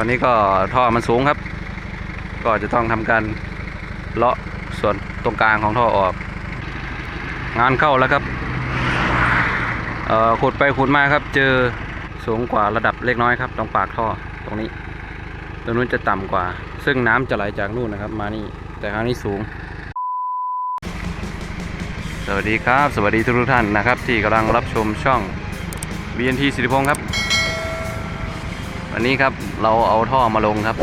ตอนนี้ก็ท่อมันสูงครับ ก็จะต้องทำการเลาะส่วนตรงกลางของท่อออก งานเข้าแล้วครับขุดไปขุดมาครับ เจอสูงกว่าระดับเล็กน้อยครับ ตรงปากท่อตรงนี้ตรงนู้นจะต่ำกว่า ซึ่งน้ำจะไหลจากนู่นนะครับ มานี่แต่ครั้งนี้สูง สวัสดีครับ สวัสดีทุกท่านนะครับ ที่กำลังรับชมช่อง BNT สิริพงศ์ครับ วันนี้ครับเราเอาท่อมาลงครับ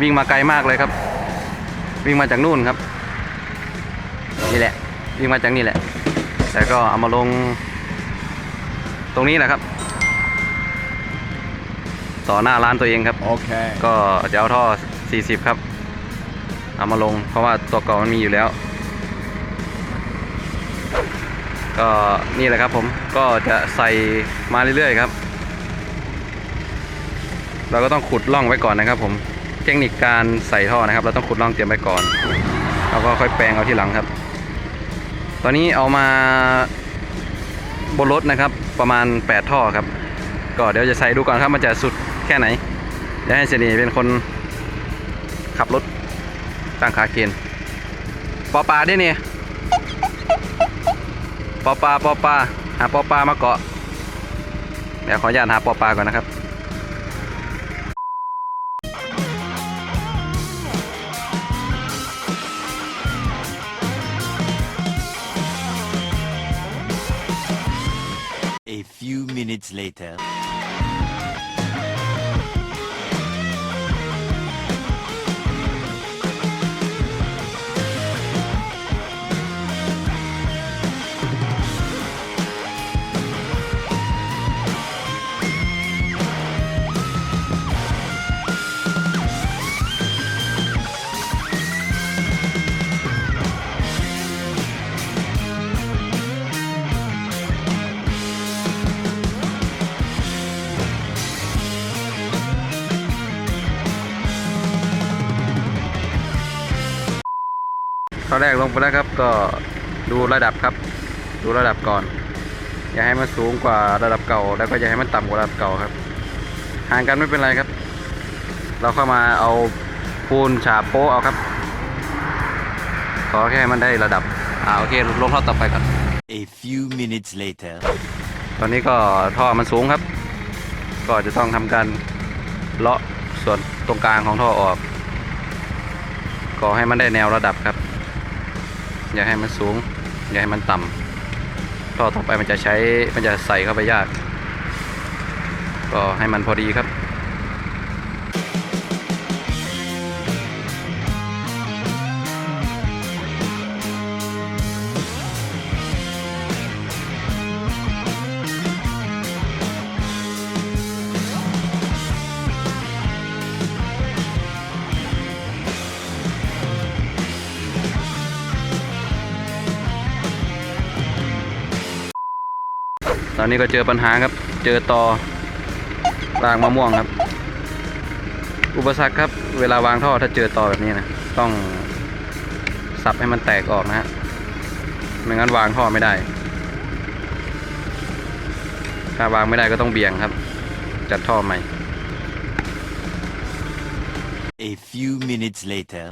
วิ่งมาไกลมากเลยครับ วิ่งมาจากนู่นครับ นี่แหละ วิ่งมาจากนี่แหละ แต่ก็เอามาลง ตรงนี้แหละครับ ต่อหน้าร้านตัวเองครับ Okay. ก็จะเอาท่อ 40 ครับ เอามาลง เพราะว่าตัวเก่ามันมีอยู่แล้ว ก็นี่แหละครับผมก็จะใส่มาเรื่อยๆครับ เราก็ต้องขุดร่องไว้ก่อนนะครับ ผมเทคนิคการใส่ท่อนะครับ เราต้องขุดร่องเตรียมไว้ก่อนแล้วก็ค่อยแปลงเอาที่หลังครับ ตอนนี้เอามาบนรถนะครับ ประมาณ 8 ท่อครับ ก็เดี๋ยวจะใส่ดูก่อนครับมันจะสุดแค่ไหนเดี๋ยวให้เสนีเป็นคนขับรถตั้งขาเกณฑ์ปอปลาด้วยเนี่ยปอปลาปอปลาหาปอปลามาเกาะเดี๋ยวขออนุญาตหาปอปลาก่อนนะครับ minutes later. ตอนแรกลงไปแล้วครับ ก็ดูระดับครับ ดูระดับก่อน อย่าให้มันสูงกว่าระดับเก่า แล้วก็อย่าให้มันต่ำกว่าระดับเก่าครับห่างกันไม่เป็นไรครับ เราเข้ามาเอาปูนฉาบโป๊ะเอาครับขอแค่มันได้ระดับอ่าโอเคลงท่อต่อไปก่อน A few minutes later. ตอนนี้ก็ท่อมันสูงครับ ก็จะต้องทำการเลาะส่วนตรงกลางของท่อออก ก็ให้มันได้แนวระดับครับ อย่าให้มันสูง อย่าให้มันต่ำท่อต่อไปมันจะใช้มันจะใส่เข้าไปยาก ก็ให้มันพอดีครับ อนนี้ก็เจอปัญหาครับ เจอตอรางมะม่วงครับ อุปสรรคครับ เวลาวางท่อถ้าเจอตอแบบนี้นะ ต้องสับให้มันแตกออกนะฮะ ไม่งั้นวางท่อไม่ได้ ถ้าวางไม่ได้ก็ต้องเบี่ยงครับ จัดท่อใหม่ A few minutes later.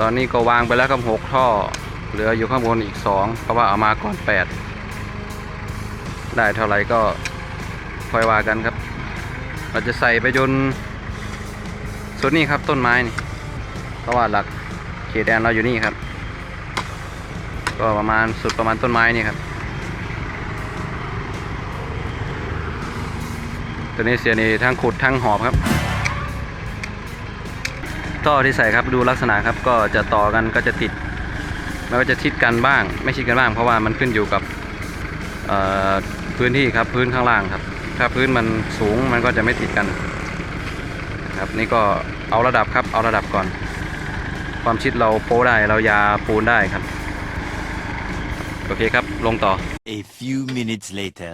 ตอนนี้ก็วางไปแล้วครับหกท่อ เหลืออยู่ข้างบนอีกสองเพราะว่าเอามาก่อนแปดได้เท่าไหร่ก็ค่อยว่ากันครับ เราจะใส่ไปจนส่วนนี้ครับต้นไม้นี่ เพราะว่าหลักเขตแดนเราอยู่นี่ครับ ก็ประมาณสุดประมาณต้นไม้นี่ครับ ตัวนี้เสียนี่ทั้งขุดทั้งหอบครับ ท่อที่ใส่ครับดูลักษณะครับก็จะต่อกันก็จะติดไมันก็จะชิดกันบ้าง ไม่ชิดกันบ้าง เพราะว่ามันขึ้นอยู่กับพื้นที่ครับพื้นข้างล่างครับ ถ้าพื้นมันสูงมันก็จะไม่ติดกันครับนี่ก็เอาระดับครับเอาระดับก่อน ความชิดเราโป้ได้เรายาปูนได้ครับ โอเคครับลงต่อ A few minutes later.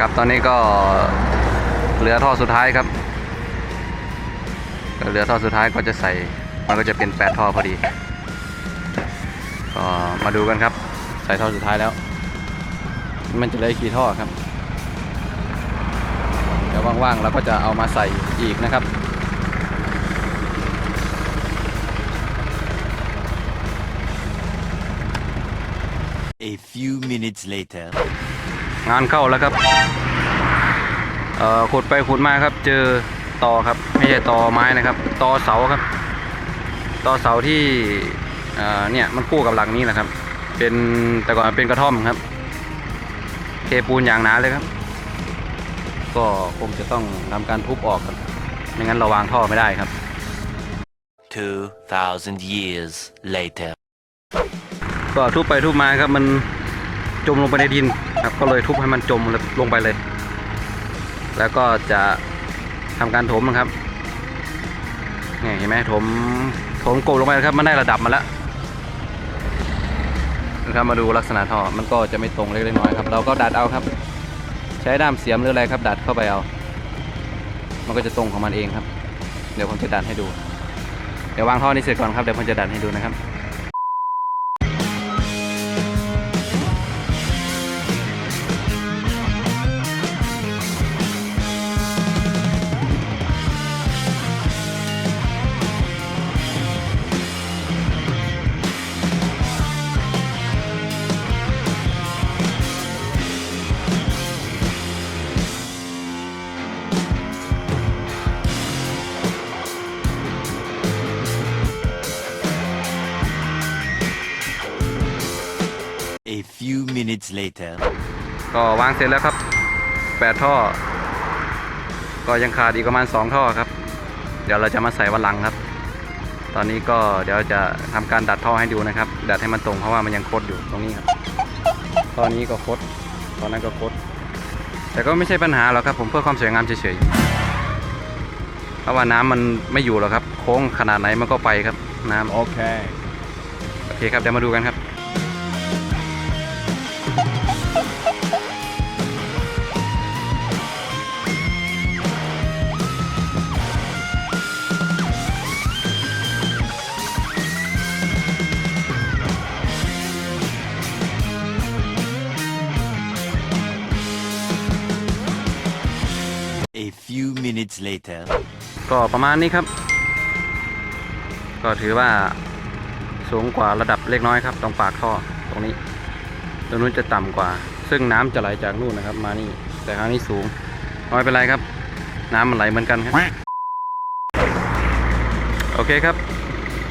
ครับตอนนี้ก็เหลือท่อสุดท้ายครับเหลือท่อสุดท้ายก็จะใส่มันก็จะเป็นแปดท่อพอดีก็มาดูกันครับ ใส่ท่อสุดท้ายแล้ว มันจะเหลืออีกกี่ท่อครับเดี๋ยวว่างๆเราก็จะเอามาใส่อีกนะครับ A few minutes later. งานเข้าแล้วครับเอ่อขุดไปขุดมาครับ เจอตอครับ ไม่ใช่ตอไม้นะครับ ตอเสาครับ ตอเสาที่เอ่อเนี่ยมันคู่กับหลังนี้แหละครับ เป็นแต่ก่อนเป็นกระท่อมครับ เทปูนอย่างหนาเลยครับ ก็คงจะต้องทำการทุบออกครับไม่งั้นเราวางท่อไม่ได้ครับ 2,000 years later. ก็ทุบไปทุบมาครับมันจมลงไปในดิน ครับก็เลยทุบให้มันจมลงไปเลย แล้วก็จะทำการถมนะครับนี่เห็นไหมถมถมกบลงไปครับมันได้ระดับมาแล้วนะครับมาดูลักษณะท่อมันก็จะไม่ตรงเล็กๆน้อยครับ เราก็ดัดเอาครับ ใช้ด้ามเสียมหรืออะไรครับ ดัดเข้าไปเอา มันก็จะตรงของมันเองครับ เดี๋ยวผมจะดัดให้ดู เดี๋ยววางท่อนี้เสร็จก่อนครับเดี๋ยวผมจะดัดให้ดูนะครับ few minutes later. ก็วางเสร็จแล้วครับแปดท่อ ก็ยังขาดอีกประมาณสองท่อครับ เดี๋ยวเราจะมาใส่วันหลังครับ ตอนนี้ก็เดี๋ยวจะทำการดัดท่อให้ดูนะครับ ดัดให้มันตรงเพราะว่ามันยังคดอยู่ตรงนี้ครับตอนนี้ก็คด ตอนนั้นก็คด แต่ก็ไม่ใช่ปัญหาหรอกครับ ผมเพื่อความสวยงามเฉยๆ เพราะว่าน้ำมันไม่อยู่หรอกครับ โค้งขนาดไหนมันก็ไปครับน้ำ Okay. โอเคครับเดี๋ยวมาดูกันครับ later. ก็ประมาณนี้ครับ ก็ถือว่าสูงกว่าระดับเล็กน้อยครับ ตรงปากท่อตรงนี้ ตรงนู้นจะต่ำกว่า ซึ่งน้ำจะไหลจากนู่นนะครับ มานี่ แต่ครั้งนี้สูงไม่เป็นไรครับ น้ำมันไหลเหมือนกันครับ โอเคครับ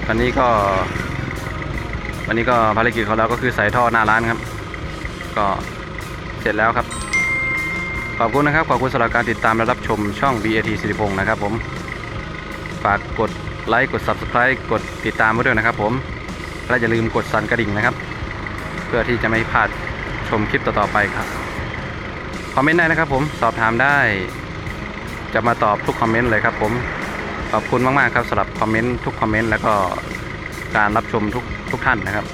วันนี้ก็ วันนี้ก็ภารกิจของเราก็คือใส่ท่อหน้าร้านครับ ก็เสร็จแล้วครับ ขอบคุณนะครับขอบคุณสำหรับการติดตามและรับชมช่อง BAT สิริพงศ์นะครับผมฝากกดไลค์กด Subscribe กดติดตามไว้ด้วยนะครับ ผมและอย่าลืมกดสั่นกระดิ่งนะครับ เพื่อที่จะไม่พลาดชมคลิปต่อๆไปครับคอมเมนต์ได้นะครับ ผมสอบถามได้ จะมาตอบทุกคอมเมนต์เลยครับ ผมขอบคุณมากๆครับสำหรับคอมเมนต์ทุกคอมเมนต์แล้วก็การรับชมทุกทุกท่านนะครับ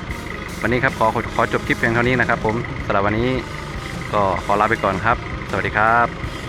วันนี้ครับขอขอจบคลิปเพียงเท่านี้นะครับ ผมสำหรับวันนี้ก็ขอลาไปก่อนครับ สวัสดีครับ